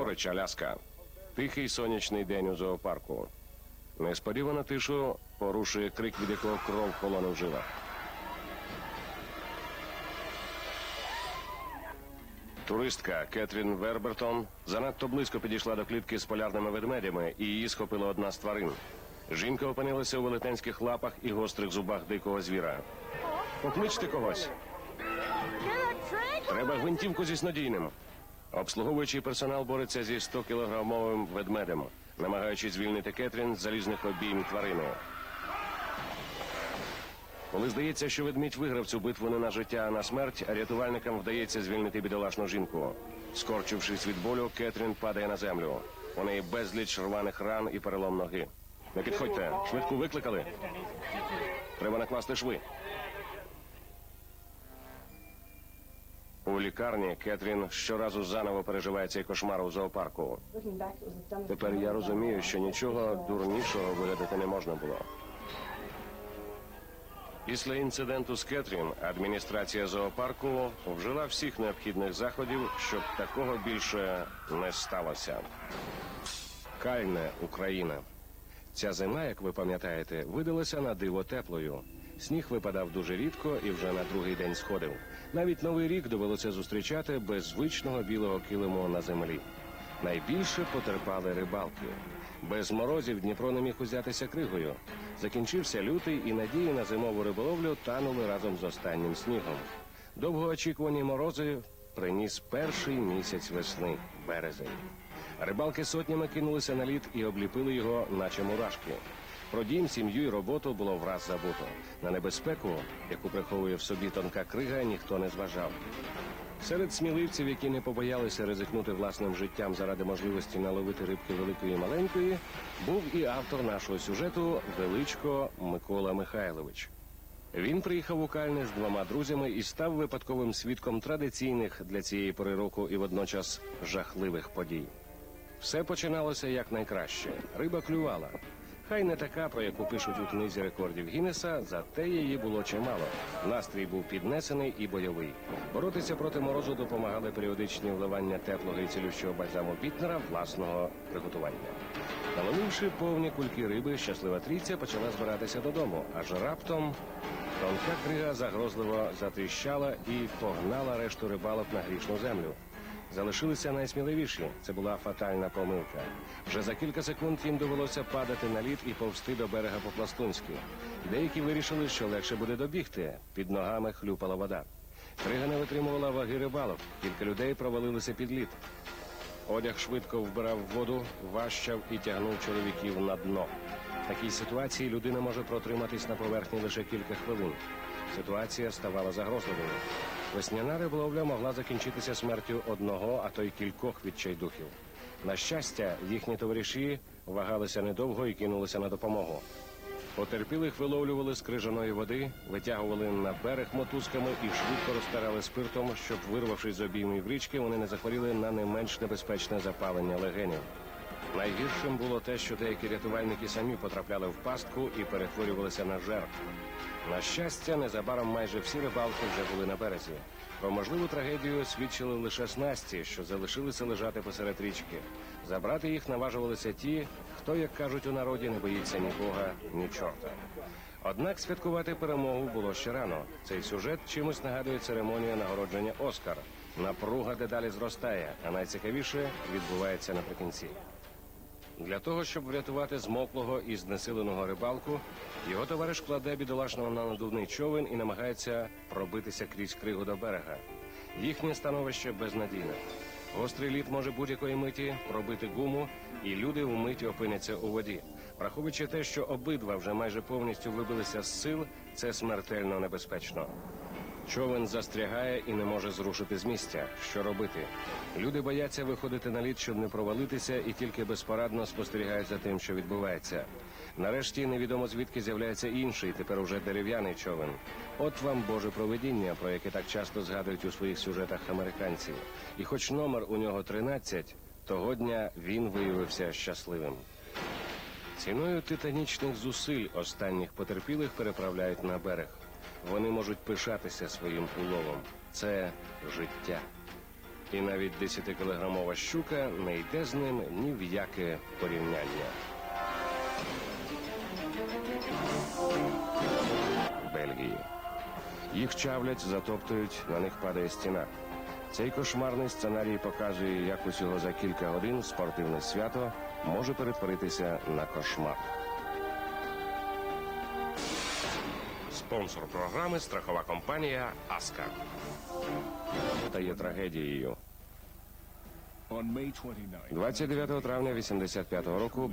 Анкорич, Аляска. Тихий сонячний день у зоопарку. Несподівано тишу порушує крик, від якого кров холоне в жилах. Туристка Кетрін Вербертон занадто близько підійшла до клітки з полярними ведмедями, і її схопила одна з тварин. Жінка опинилася у велетенських лапах і гострих зубах дикого звіра. Покличте когось. Треба гвинтівку зі снодійним. Обслуговуючий персонал бореться зі 100-кілограмовим ведмедем, намагаючись звільнити Кетрін з залізних обійм тварини. Коли здається, що ведмідь виграв цю битву не на життя, а на смерть, рятувальникам вдається звільнити бідолашну жінку. Скорчившись від болю, Кетрін падає на землю. У неї безліч рваних ран і перелом ноги. Не підходьте, швидку викликали. Треба накласти шви. У лікарні Кетрін щоразу заново переживає цей кошмар у зоопарку. Тепер я розумію, що нічого дурнішого вигадати не можна було. Після інциденту з Кетрін адміністрація зоопарку вжила всіх необхідних заходів, щоб такого більше не сталося. Кальне Україна. Ця зима, як ви пам'ятаєте, видалася на диво теплою. Сніг випадав дуже рідко і вже на другий день сходив. Навіть новий рік довелося зустрічати без звичного білого килиму на землі. Найбільше потерпали рибалки. Без морозів Дніпро не міг узятися кригою. Закінчився лютий, і надії на зимову риболовлю танули разом з останнім снігом. Довгоочікувані морози приніс перший місяць весни березень. Рибалки сотнями кинулися на лід і обліпили його, наче мурашки. Про дім, сім'ю і роботу було враз забуто. На небезпеку, яку приховує в собі тонка крига, ніхто не зважав. Серед сміливців, які не побоялися ризикнути власним життям заради можливості наловити рибки великої і маленької, був і автор нашого сюжету Величко Микола Михайлович. Він приїхав у Кальне з двома друзями і став випадковим свідком традиційних для цієї пори року і водночас жахливих подій. Все починалося як найкраще. Риба клювала. Хай не така, про яку пишуть у книзі рекордів Гіннеса, зате її було чимало. Настрій був піднесений і бойовий. Боротися проти морозу допомагали періодичні вливання теплого і цілющого бальзаму Бітнера власного приготування. Наломивши повні кульки риби, щаслива трійця почала збиратися додому, аж раптом тонка крига загрозливо затріщала і погнала решту рибалок на грішну землю. Залишилися найсміливіші. Це була фатальна помилка. Вже за кілька секунд їм довелося падати на лід і повсти до берега по-пластунськи. Деякі вирішили, що легше буде добігти. Під ногами хлюпала вода. Крига не витримувала ваги рибалок. Кілька людей провалилися під лід. Одяг швидко вбирав воду, ващав і тягнув чоловіків на дно. В такій ситуації людина може протриматись на поверхні лише кілька хвилин. Ситуація ставала загрозливою. Весняна риболовля могла закінчитися смертю одного, а то й кількох відчайдухів. На щастя, їхні товариші вагалися недовго і кинулися на допомогу. Потерпілих виловлювали з крижаної води, витягували на берег мотузками і швидко розтирали спиртом, щоб, вирвавшись з обіймів річки, вони не захворіли на не менш небезпечне запалення легенів. Найгіршим було те, що деякі рятувальники самі потрапляли в пастку і перетворювалися на жертв. На щастя, незабаром майже всі рибалки вже були на березі. Про можливу трагедію свідчили лише снасті, що залишилися лежати посеред річки. Забрати їх наважувалися ті, хто, як кажуть у народі, не боїться ні Бога, ні чорта. Однак святкувати перемогу було ще рано. Цей сюжет чимось нагадує церемонію нагородження Оскар. Напруга дедалі зростає, а найцікавіше відбувається наприкінці. Для того, щоб врятувати змоклого і знесиленого рибалку, його товариш кладе бідолашного на надувний човен і намагається пробитися крізь кригу до берега. Їхнє становище безнадійне. Гострий лід може будь-якої миті пробити гуму, і люди вмить опиняться у воді. Враховуючи те, що обидва вже майже повністю вибилися з сил, це смертельно небезпечно. Човен застрягає і не може зрушити з місця. Що робити? Люди бояться виходити на лід, щоб не провалитися, і тільки безпорадно спостерігають за тим, що відбувається. Нарешті невідомо звідки з'являється інший, тепер уже дерев'яний човен. От вам Боже провидіння, про яке так часто згадують у своїх сюжетах американці. І хоч номер у нього 13, того дня він виявився щасливим. Ціною титанічних зусиль останніх потерпілих переправляють на берег. Вони можуть пишатися своїм уловом. Це життя. І навіть 10-кілограмова щука не йде з ним ні в яке порівняння. Бельгії. Їх чавлять, затоптують, на них падає стіна. Цей кошмарний сценарій показує, як усього за кілька годин спортивне свято може перетворитися на кошмар. Спонсор програми страхова компанія Аска. Та є трагедією. 29 травня 85 року